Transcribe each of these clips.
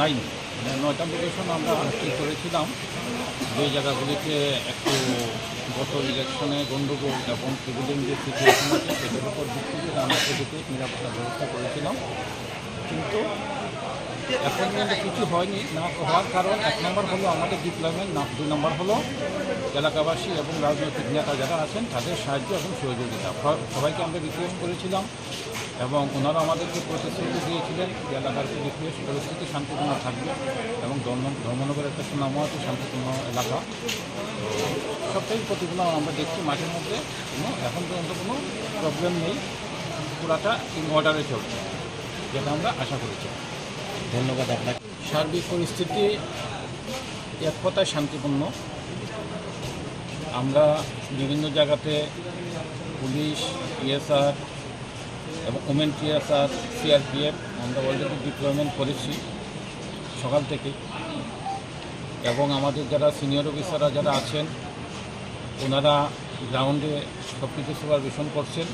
Nine মানে নয়টা location আমরা ঠিক করেছিলাম। যে জায়গাগুলিতে একটু গত ইলেকশনে গণ্ডগোল এবং সিভিলিং যে সিচুয়েশন আছে, সেটার উপর ভিত্তি করে আমরা সেদিকে নিরাপত্তা ব্যবস্থা করেছিলাম। কিন্তু পর্যন্ত কিছু হয়নি না হওয়ার কারণ, এক নম্বর হলো আমাদের ডিপ্লয়মেন্ট না দুই নম্বর হলো এলাকাবাসী এবং রাজনৈতিক নেতা যারা আছেন, তাদের সাহায্য এবং সহযোগিতা। সবাইকে আমরা রিকোয়েস্ট করেছিলাম এবং ওনারা আমাদেরকে প্রতিশ্রুতি দিয়েছিলেন যে এলাকার রিকোয়েস্ট পরিস্থিতি শান্তিপূর্ণ থাকবে এবং ধর্ম, ধর্মনগরের একটা সুনামও আছে, শান্তিপূর্ণ এলাকা। সবটাই প্রতিগুলো আমরা দেখছি মাঠের মধ্যে। কোনো এখন পর্যন্ত কোনো প্রবলেম নেই। পুরাটা ইন অর্ডারে চলছে, যেটা আমরা আশা করেছি। ধন্যবাদ আপনাকে। সার্বিক পরিস্থিতি এক কথায় শান্তিপূর্ণ। আমরা বিভিন্ন জায়গাতে পুলিশ, টিএসআর এবং ওমেন টিএসআর, সিআরপিএফ, আমরা অলরেডি ডিপ্লয়মেন্ট করেছি সকাল থেকে। এবং আমাদের যারা সিনিয়র অফিসাররা যারা আছেন, ওনারা গ্রাউন্ডে সব কিছু সুপারভিশন করছেন।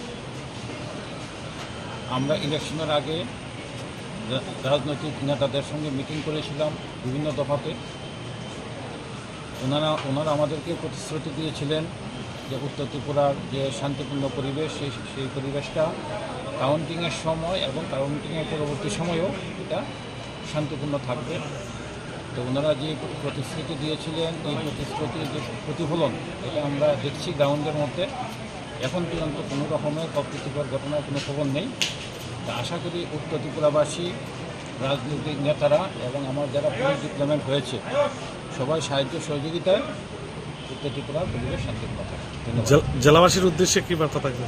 আমরা ইলেকশনের আগে রাজনৈতিক নেতাদের সঙ্গে মিটিং করেছিলাম বিভিন্ন দফাতে। ওনারা ওনারা আমাদেরকে প্রতিশ্রুতি দিয়েছিলেন যে উত্তর ত্রিপুরার যে শান্তিপূর্ণ পরিবেশ, সেই সেই পরিবেশটা কাউন্টিংয়ের সময় এবং কাউন্টিংয়ের পরবর্তী সময়েও এটা শান্তিপূর্ণ থাকবে। তো ওনারা যে প্রতিশ্রুতি দিয়েছিলেন, এই প্রতিশ্রুতির যে প্রতিফলন, এটা আমরা দেখছি গ্রাউন্ডের মধ্যে। এখন পর্যন্ত কোনো রকমের অপ্রীতিকর ঘটনার কোনো খবর নেই। তা আশা করি উত্তর ত্রিপুরাবাসী রাজনৈতিক নেতারা এবং আমার যারা পুলিশ ডিপ্লয়মেন্ট হয়েছে সবাই সাহায্য সহযোগিতায় উত্তর ত্রিপুরার পরিবেশ শান্তিপূর্ণ থাকে ধন্যবাদ। জেল- জেলাবাসীর উদ্দেশ্যে কি বার্তা থাকবে?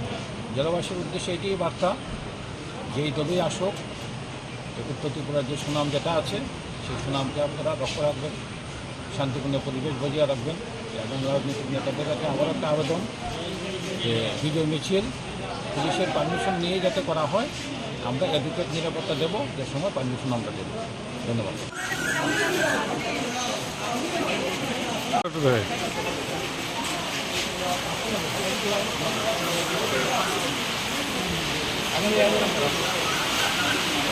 জেলাবাসীর উদ্দেশ্যে এটাই বার্তা যে এই তবেই আসুক উত্তর ত্রিপুরার যে সুনাম যেটা আছে সেই সুনামকে আপনারা রক্ষা রাখবেন শান্তিপূর্ণ পরিবেশ বজায় রাখবেন এবং রাজনৈতিক নেতাদের কাছে আবার একটা আবেদন যে ভিডিও মিছিল পুলিশের পারমিশন নিয়ে যাতে করা হয় আমরা এডুকেট নিরাপত্তা দেবো যে সময় পারমিশন আমরা দেবো ধন্যবাদ হ্যাঁ।